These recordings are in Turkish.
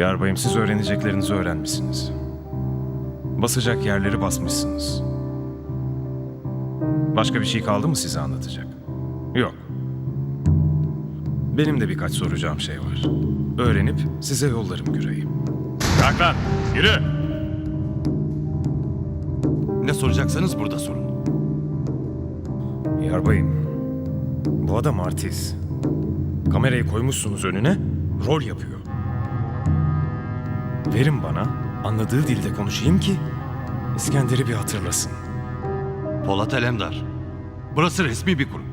Yarbayım siz öğreneceklerinizi öğrenmişsiniz. Basacak yerleri basmışsınız. Başka bir şey kaldı mı size anlatacak? Yok. Benim de birkaç soracağım şey var. Öğrenip size yollarım Güray'ı. Kalk lan, yürü! Ne soracaksanız burada sorun. Yarbayım, bu adam artist. Kamerayı koymuşsunuz önüne, rol yapıyor. Verin bana, anladığı dilde konuşayım ki İskender'i bir hatırlasın. Polat Alemdar. Burası resmi bir kurum.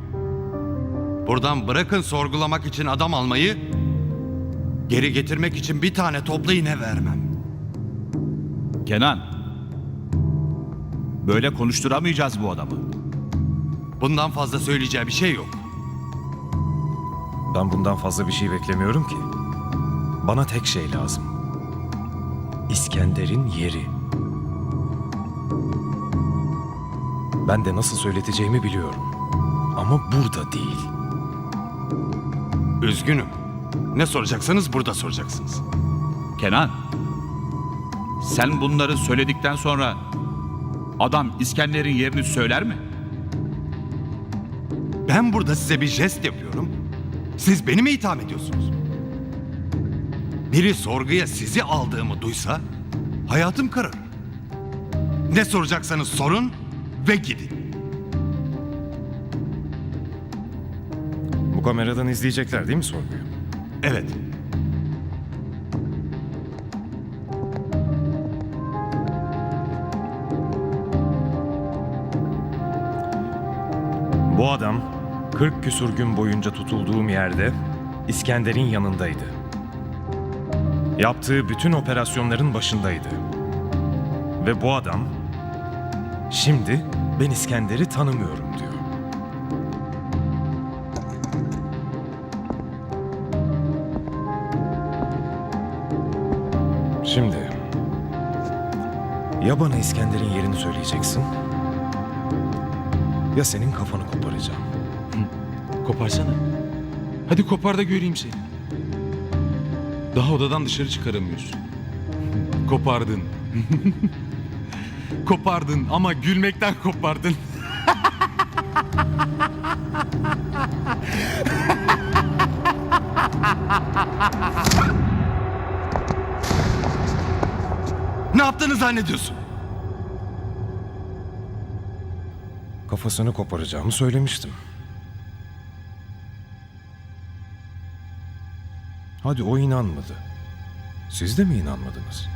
Buradan bırakın sorgulamak için adam almayı, geri getirmek için bir tane toplu iğne vermem. Kenan. Böyle konuşturamayacağız bu adamı. Bundan fazla söyleyeceği bir şey yok. Ben bundan fazla bir şey beklemiyorum ki. Bana tek şey lazım. İskender'in yeri. Ben de nasıl söyleteceğimi biliyorum. Ama burada değil. Üzgünüm. Ne soracaksanız burada soracaksınız. Kenan. Sen bunları söyledikten sonra adam İskender'in yerini söyler mi? Ben burada size bir jest yapıyorum. Siz beni mi itham ediyorsunuz? Biri sorguya sizi aldığımı duysa hayatım kararır. Ne soracaksanız sorun ve gidin. Bu kameradan izleyecekler değil mi sorguyu? Evet. Bu adam 40 küsur gün boyunca tutulduğum yerde İskender'in yanındaydı. Yaptığı bütün operasyonların başındaydı. Ve bu adam şimdi ben İskender'i tanımıyorum diyor. Şimdi ya bana İskender'in yerini söyleyeceksin ya senin kafanı koparacağım. Koparsana. Hadi kopar da göreyim seni. Daha odadan dışarı çıkaramıyorsun. Kopardın. kopardın ama gülmekten kopardın. Ne yaptığını zannediyorsun? Kafasını koparacağımı söylemiştim. Hadi o inanmadı. Siz de mi inanmadınız?